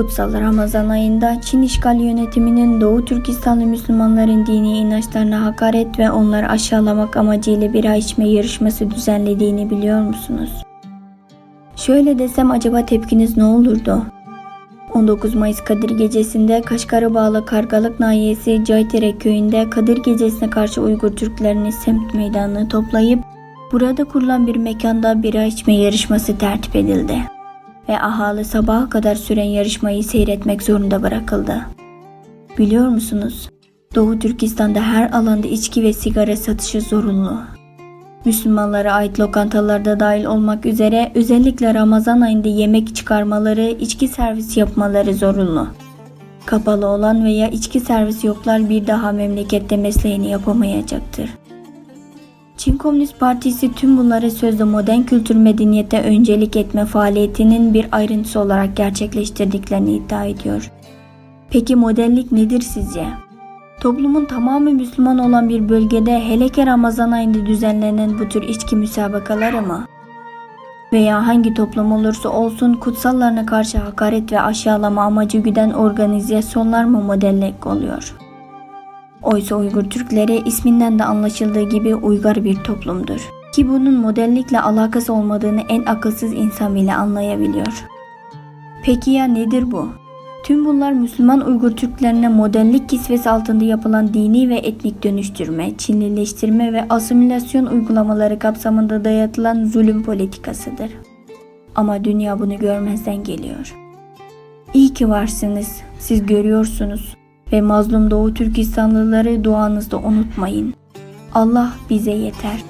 Kutsal Ramazan ayında Çin işgal yönetiminin Doğu Türkistanlı Müslümanların dini inançlarına hakaret ve onları aşağılamak amacıyla bira içme yarışması düzenlediğini biliyor musunuz? Şöyle desem acaba tepkiniz ne olurdu? 19 Mayıs Kadir Gecesi'nde Kaşgar'a bağlı Kargalık Nahiyesi Caytere köyünde Kadir Gecesi'ne karşı Uygur Türklerini semt meydanına toplayıp burada kurulan bir mekanda bira içme yarışması tertip edildi ve ahali sabaha kadar süren yarışmayı seyretmek zorunda bırakıldı. Biliyor musunuz? Doğu Türkistan'da her alanda içki ve sigara satışı zorunlu. Müslümanlara ait lokantalarda dahil olmak üzere özellikle Ramazan ayında yemek çıkarmaları, içki servisi yapmaları zorunlu. Kapalı olan veya içki servisi yoklar bir daha memlekette mesleğini yapamayacaktır. Çin Komünist Partisi tüm bunları sözde modern kültür medeniyete öncelik etme faaliyetinin bir ayrıntısı olarak gerçekleştirdiklerini iddia ediyor. Peki modellik nedir sizce? Toplumun tamamı Müslüman olan bir bölgede hele ki Ramazan ayında düzenlenen bu tür içki müsabakaları mı? Veya hangi toplum olursa olsun kutsallarına karşı hakaret ve aşağılama amacı güden organizasyonlar mı modellik oluyor? Oysa Uygur Türkleri isminden de anlaşıldığı gibi uygar bir toplumdur. Ki bunun modellikle alakası olmadığını en akılsız insan bile anlayabiliyor. Peki ya nedir bu? Tüm bunlar Müslüman Uygur Türklerine modellik kisvesi altında yapılan dini ve etnik dönüştürme, Çinlileştirme ve asimilasyon uygulamaları kapsamında dayatılan zulüm politikasıdır. Ama dünya bunu görmezden geliyor. İyi ki varsınız, siz görüyorsunuz ve mazlum Doğu Türkistanlıları duanızda unutmayın. Allah bize yeter.